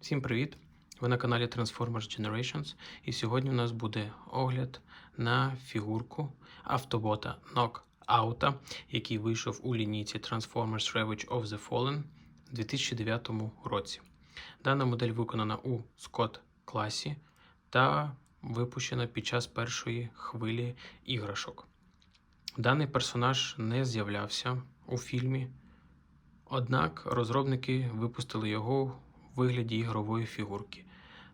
Всім привіт! Ви на каналі Transformers Generations, і сьогодні у нас буде огляд на фігурку автобота Knockouta, який вийшов у лінійці Transformers Ravage of the Fallen у 2009 році. Дана модель виконана у Scott класі та випущена під час першої хвилі іграшок. Даний персонаж не з'являвся у фільмі, однак розробники випустили його вигляді ігрової фігурки,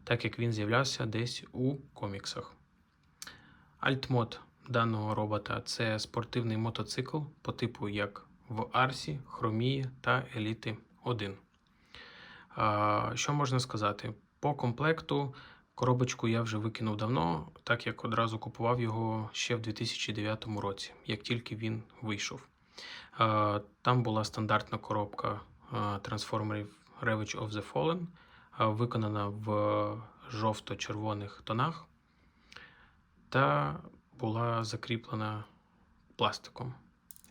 так як він з'являвся десь у коміксах. Альтмод даного робота це спортивний мотоцикл по типу як в Арсі, Хромії та Еліти 1. Що можна сказати? По комплекту коробочку я вже викинув давно, так як одразу купував його ще в 2009 році, як тільки він вийшов. Там була стандартна коробка трансформерів Ravage of the Fallen, виконана в жовто-червоних тонах та була закріплена пластиком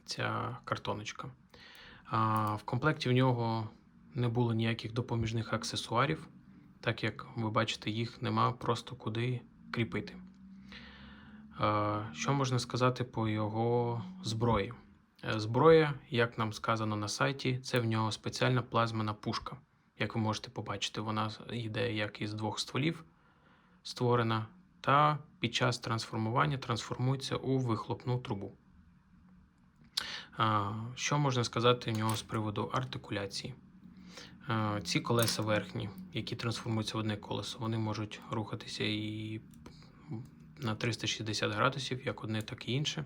ця картоночка. В комплекті в нього не було ніяких допоміжних аксесуарів, так як ви бачите, їх нема просто куди кріпити. Що можна сказати по його зброї? Е, Зброя, як нам сказано на сайті, це в нього спеціальна плазмена пушка. Як ви можете побачити, вона йде як із двох стволів створена, та під час трансформування трансформується у вихлопну трубу. Що можна сказати в нього з приводу артикуляції? Ці колеса верхні, які трансформуються в одне колесо, вони можуть рухатися і на 360 градусів, як одне, так і інше.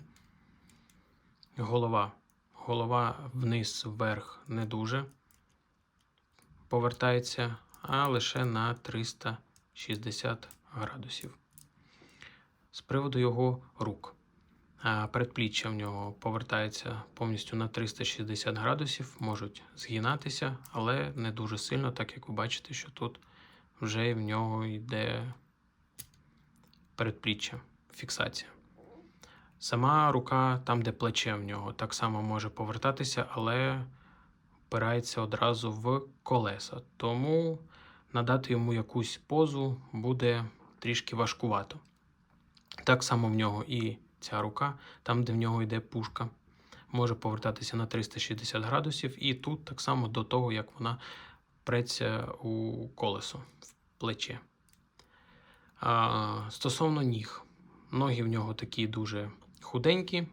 Голова. Голова вниз, вверх не дуже повертається, а лише на 360 градусів. З приводу його рук. Передпліччя в нього повертається повністю на 360 градусів, можуть згинатися, але не дуже сильно, так як ви бачите, що тут вже в нього йде передпліччя, фіксація. Сама рука, там, де плече в нього, так само може повертатися, але впирається одразу в колеса. Тому надати йому якусь позу буде трішки важкувато. Так само в нього і ця рука, там, де в нього йде пушка, може повертатися на 360 градусів, і тут так само до того, як вона преться у колесо в плече. А, Стосовно ніг, ноги в нього такі дуже худенькі,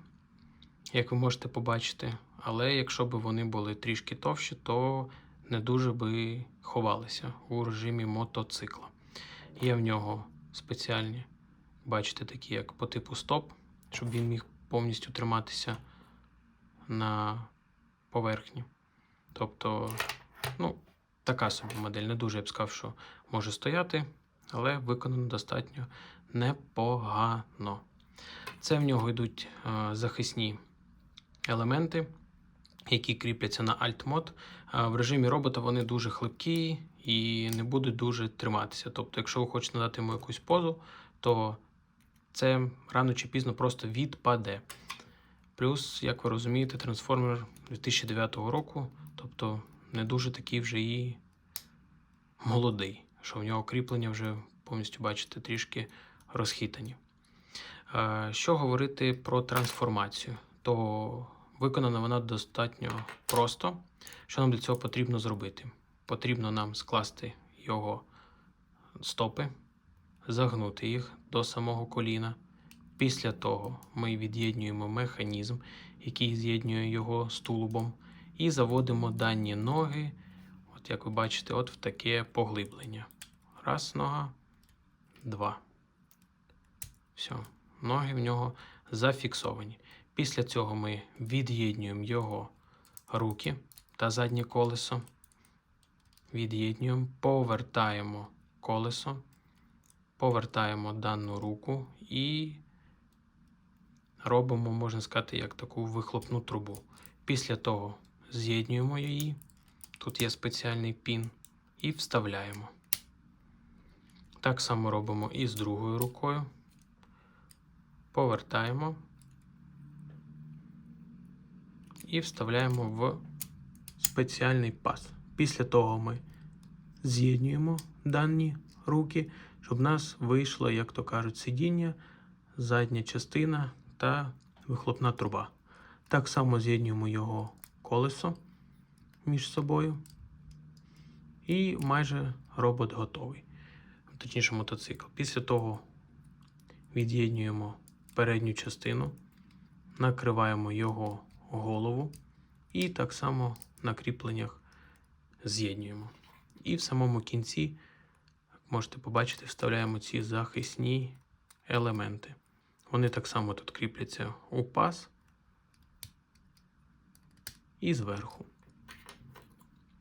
як ви можете побачити, але якщо б вони були трішки товщі, то не дуже би ховалися у режимі мотоцикла. Є в нього спеціальні, бачите, такі як по типу стоп, щоб він міг повністю триматися на поверхні. Тобто, ну, така собі модель. Не дуже я б сказав, що може стояти, але виконано достатньо непогано. Це в нього йдуть е, захисні елементи, які кріпляться на Alt-мод. Е, В режимі робота вони дуже хлипкі і не будуть дуже триматися. Тобто, якщо ви хочете надати йому якусь позу, то це рано чи пізно просто відпаде. Плюс, як ви розумієте, трансформер 2009 року, тобто не дуже такий вже і молодий, що в нього кріплення вже повністю бачите трішки розхитані. Е, Що говорити про трансформацію? То виконана вона достатньо просто. Що нам для цього потрібно зробити? Потрібно нам скласти його стопи, загнути їх до самого коліна. Після того ми від'єднуємо механізм, який з'єднує його з тулубом, і заводимо дані ноги, от як ви бачите, от в таке поглиблення. Раз нога, два. Все, ноги в нього зафіксовані. Після цього ми від'єднуємо його руки та заднє колесо. Від'єднуємо, повертаємо колесо, повертаємо дану руку і робимо, можна сказати, як таку вихлопну трубу. Після того з'єднуємо її. Тут є спеціальний пін, і вставляємо. Так само робимо і з другою рукою. Повертаємо і вставляємо в спеціальний паз. Після того ми з'єднуємо дані руки, щоб в нас вийшло, як то кажуть, сидіння, задня частина та вихлопна труба. Так само з'єднуємо його колесо між собою. І майже робот готовий. Точніше, мотоцикл. Після того від'єднуємо передню частину, накриваємо його голову і так само на кріпленнях з'єднуємо. І в самому кінці, як можете побачити, вставляємо ці захисні елементи. Вони так само тут кріпляться у паз і зверху.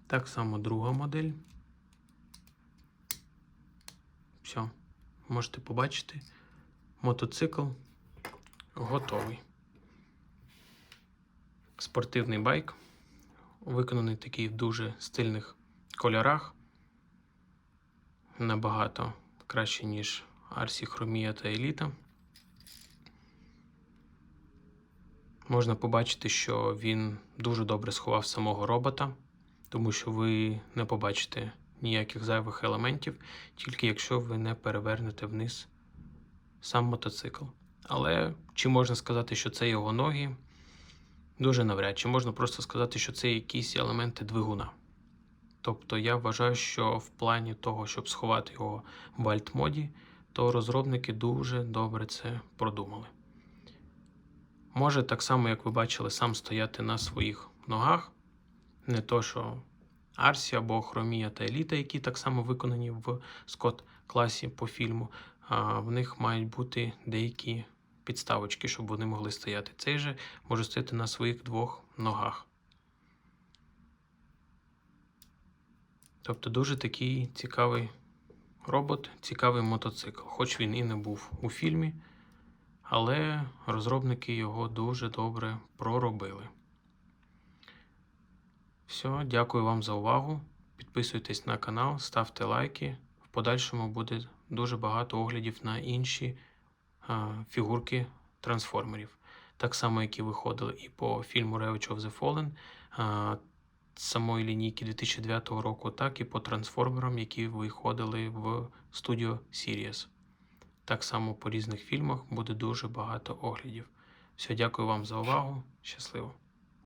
Так само друга модель. Все, можете побачити, мотоцикл готовий. Спортивний байк, виконаний такий в дуже стильних кольорах. Набагато краще, ніж Арсі Хромія та Еліта. Можна побачити, що він дуже добре сховав самого робота, тому що ви не побачите ніяких зайвих елементів, тільки якщо ви не перевернете вниз сам мотоцикл. Але чи можна сказати, що це його ноги? Дуже навряд чи можна просто сказати, що це якісь елементи двигуна. Тобто я вважаю, що в плані того, щоб сховати його в альт-моді, то розробники дуже добре це продумали. Може так само, як ви бачили, сам стояти на своїх ногах, не то, що Арсі або Хромія та Еліта, які так само виконані в Скот класі по фільму, а в них мають бути деякі підставочки, щоб вони могли стояти. Цей же може стояти на своїх двох ногах. Тобто дуже такий цікавий робот, цікавий мотоцикл. Хоч він і не був у фільмі, але розробники його дуже добре проробили. Все, дякую вам за увагу. Підписуйтесь на канал, ставте лайки. В подальшому буде дуже багато оглядів на інші фігурки трансформерів. Так само, які виходили і по фільму Revenge of the Fallen самої лінійки 2009 року, так і по трансформерам, які виходили в студіо Sirius. Так само по різних фільмах буде дуже багато оглядів. Все, дякую вам за увагу. Щасливо!